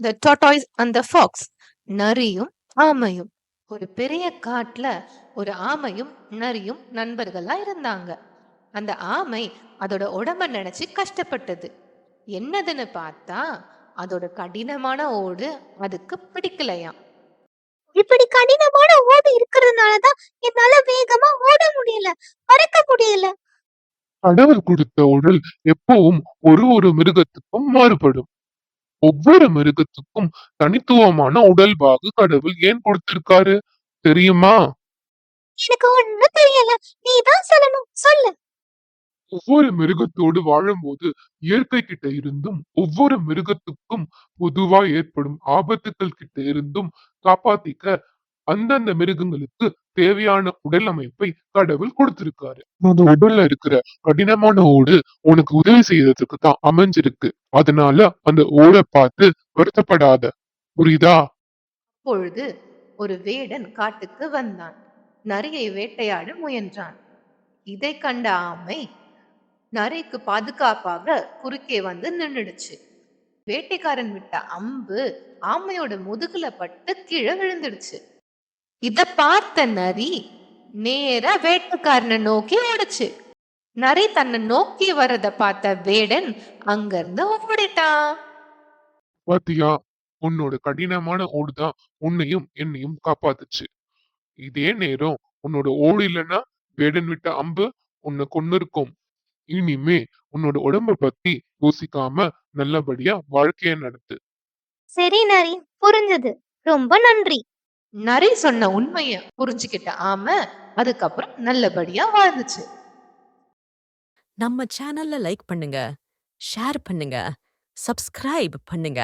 The tortoise and the fox நரியும் ஆமையும். ஒரு பெரிய காட்டுல ஒரு ஆமையும் நரியும் நண்பர்களா இருந்தாங்க. அந்த ஆமை அதோட உடம்ப நினைச்சு கஷ்டப்பட்டது. என்னதுன்னு பார்த்தா அதோட கடினமான ஓடு அதுக்கு பிடிக்கலையாம். இப்படி கடினமான ஓடு இருக்கிறதுனாலதான் என்னால வேகமா ஓட முடியல பறக்க முடியல. கடவுள் கொடுத்த உடல் எப்பவும் ஒரு ஒரு மிருகத்துக்கும் மாறுபடும். ஒவ்வொரு மிருகத்துக்கும் தனித்துவமான உடல் பாகு கடவுள் ஏன் கொடுத்திருக்காரு? தெரியுமா? எனக்கு ஒண்ணும் தெரியல. நீதான் சொல்லணும். சொல்லு. ஒவ்வொரு மிருகத்தோடு வாழும்போது இயற்கை கிட்ட இருந்தும் ஒவ்வொரு மிருகத்துக்கும் பொதுவா ஏற்படும் ஆபத்துக்கள் கிட்ட இருந்தும் காப்பாத்திக்க அந்தந்த மிருகங்களுக்கு தேவையான உடல் அமைப்பை கடவுள் கொடுத்திருக்காரு. அந்த உடல்ல இருக்கிற கடினமான ஓடு உனக்கு உதவி செய்யறதுக்கு தான் அமைஞ்சிருக்கு. அதனால அந்த ஓடை பார்த்து வருத்தப்படாத. புரியுதா? அப்பொழுது ஒரு வேடன் காட்டுக்கு வந்தான். நரியை வேட்டையாட முயன்றான். இதை கண்ட ஆமை நரிக்கு பாதுகாப்பாக குறுக்கே வந்து நின்னுடுச்சு. வேட்டைக்காரன் விட்ட அம்பு ஆமையோட முதுகுல பட்டு கீழே விழுந்துடுச்சு. இத பார்த்த நரி நேரா வேட்டைக்காரனை நோக்கி ஓடுச்சு. நரி தன்னை நோக்கி வர்றத பார்த்த வேடன் அங்கிருந்து ஓடிட்டான். பாத்தியா உன்னோட கடினமான ஓடுதான் உன்னையும் என்னையும் காப்பாத்துச்சு. இதே நேரம் உன்னோட ஓடு இல்லைன்னா வேடன் விட்ட அம்பு உன்னை கொன்னு இருக்கும் இனிமே உன்னோட உடம்ப பத்தி யோசிக்காம நல்லபடியா வாழ்க்கைய நடத்து. சரி நரி புரிஞ்சது. ரொம்ப நன்றி. நரி சொன்ன உண்மைய புரிஞ்சுக்கிட்ட ஆம அதுக்கப்புறம் நல்லபடியா வாழ்ந்துச்சு. நம்ம சேனல்ல லைக் பண்ணுங்க ஷேர் பண்ணுங்க சப்ஸ்கிரைப் பண்ணுங்க.